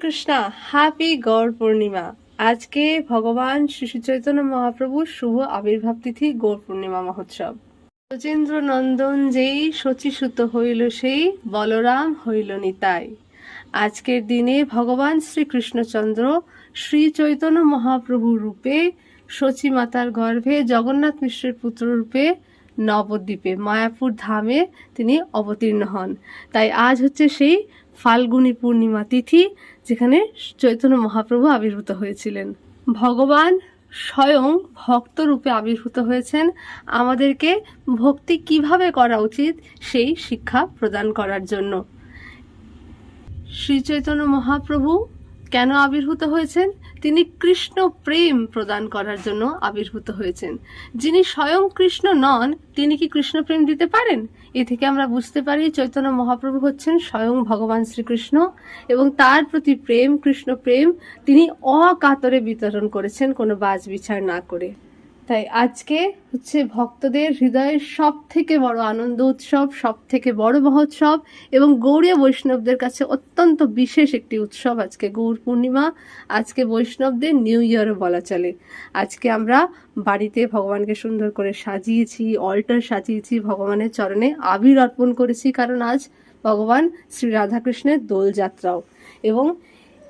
Krishna happy Gaur পূর্ণিমা আজকে ভগবান শ্রী চৈতন্য মহাপ্রভুর শুভ আবির্ভাব তিথি গৌর পূর্ণিমা মহোৎসব। সচেন্দ্র নন্দন যেই শচীসুত হইল সেই বলরাম হইল নিতাই। আজকের দিনে ভগবান শ্রীকৃষ্ণচন্দ্র শ্রী চৈতন্য মহাপ্রভু রূপে শচী মাতার গর্ভে জগন্নাথ মিশ্রের পুত্র রূপে নবদ্বীপে, মায়াপুর ধামে তিনি অবতীর্ণ হন। তাই আজ হচ্ছে সেই ফাল্গুনী পূর্ণিমা তিথি যেখানে চৈতন্য মহাপ্রভু আবির্ভূত হয়েছিলেন। ভগবান স্বয়ং ভক্ত রূপে আবির্ভূত হয়েছেন। আমাদেরকে ভক্তি কীভাবে করা উচিত সেই শিক্ষা প্রদান করার জন্য। শ্রী চৈতন্য মহাপ্রভু কেন আবির্ভূত হয়েছেন? তিনি কৃষ্ণ প্রেম প্রদান করার জন্য আবির্ভূত হয়েছেন। যিনি স্বয়ং কৃষ্ণ নন, তিনি কি কৃষ্ণ প্রেম দিতে পারেন? এ থেকে আমরা বুঝতে পারি চৈতন্য মহাপ্রভু হচ্ছেন স্বয়ং ভগবান শ্রীকৃষ্ণ এবং তার প্রতি প্রেম, কৃষ্ণ প্রেম তিনি অকাতরে বিতরণ করেছেন কোনো বাজ বিচার না করে। তাই আজকে হচ্ছে ভক্তদের হৃদয়ের সব থেকে বড় আনন্দ উৎসব সব থেকে বড় মহোৎসব এবং গৌড়ীয় বৈষ্ণবদের কাছে অত্যন্ত বিশেষ একটি উৎসব আজকে গৌর পূর্ণিমা। আজকে বৈষ্ণবদের নিউ ইয়ারও বলা চলে। আজকে আমরা বাড়িতে ভগবানকে সুন্দর করে সাজিয়েছি অল্টার সাজিয়েছি, ভগবানের চরণে আবির অর্পণ করেছি কারণ আজ ভগবান শ্রী রাধাকৃষ্ণের দোলযাত্রাও এবং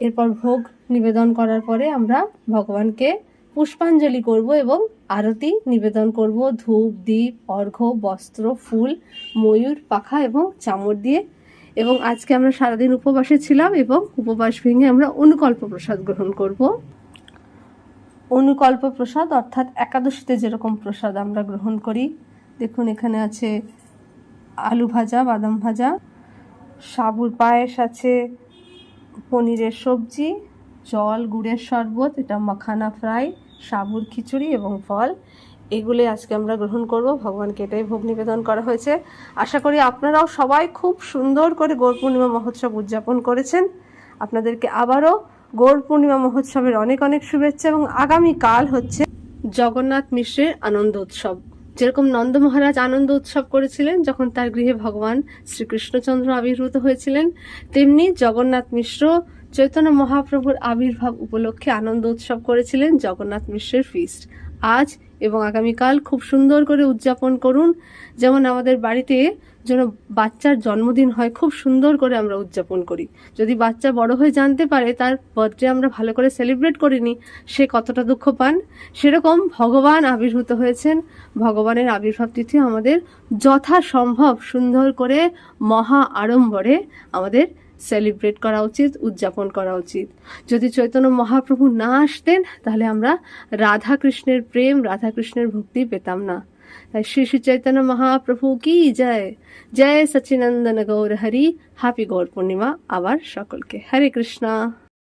এরপর ভোগ নিবেদন করার পরে আমরা ভগবানকে পুষ্পাঞ্জলি করব এবং আরতি নিবেদন করব। ধূপ দ্বীপ অর্ঘ্য, বস্ত্র, ফুল, ময়ূর, পাখা এবং চামড় দিয়ে। এবং আজকে আমরা সারাদিন উপবাসে ছিলাম এবং উপবাস ভেঙে আমরা অনুকল্প প্রসাদ গ্রহণ করব। অনুকল্প প্রসাদ অর্থাৎ একাদশীতে যেরকম প্রসাদ আমরা গ্রহণ করি। দেখুন, এখানে আছে আলু ভাজা, বাদাম ভাজা, সাবুর পায়েস আছে, পনিরের সবজি জল, গুড়ের শরবত, এটা মাখানা ফ্রাই, সাবুর খিচুড়ি এবং ফল। এগুলি আজকে আমরা গ্রহণ করব। ভগবানকে এটাই ভোগ নিবেদন করা হয়েছে। আশা করি আপনারাও সবাই খুব সুন্দর করে গৌর পূর্ণিমা মহোৎসব উদযাপন করেছেন। আপনাদেরকে আবারও গৌর পূর্ণিমা মহোৎসবের অনেক অনেক শুভেচ্ছা এবং আগামীকাল হচ্ছে জগন্নাথ মিশ্রের আনন্দ উৎসব। যেরকম নন্দ মহারাজ আনন্দ উৎসব করেছিলেন, যখন তার গৃহে ভগবান শ্রীকৃষ্ণচন্দ্র আবির্ভূত হয়েছিলেন, তেমনি জগন্নাথ মিশ্র চৈতন্য মহাপ্রভুর আবির্ভাব উপলক্ষে আনন্দ উৎসব করেছিলেন জগন্নাথ মিশ্রের ফিস্ট আজ এবং আগামীকাল খুব সুন্দর করে উদযাপন করুন। যেমন আমাদের বাড়িতে যেন বাচ্চার জন্মদিন হয়, খুব সুন্দর করে আমরা উদযাপন করি। যদি বাচ্চা বড় হয়ে জানতে পারে তার বার্থডে আমরা ভালো করে সেলিব্রেট করিনি সে কতটা দুঃখ পান? সেরকম ভগবান আবির্ভূত হয়েছেন। ভগবানের আবির্ভাব তিথি আমাদের যথাসম্ভব সুন্দর করে মহা আড়ম্বরে আমাদের সেলিব্রেট করা উচিত, উদযাপন করা উচিত। যদি চৈতন্য মহাপ্রভু না আসতেন, তাহলে আমরা রাধা কৃষ্ণের প্রেম রাধা কৃষ্ণের ভক্তি পেতাম না। তাই শ্রী শ্রী চৈতন্য মহাপ্রভু কি জয়? জয় সচিনন্দন গৌর হরি। হ্যাপি গৌর পূর্ণিমা আবার সকলকে। হরে কৃষ্ণা।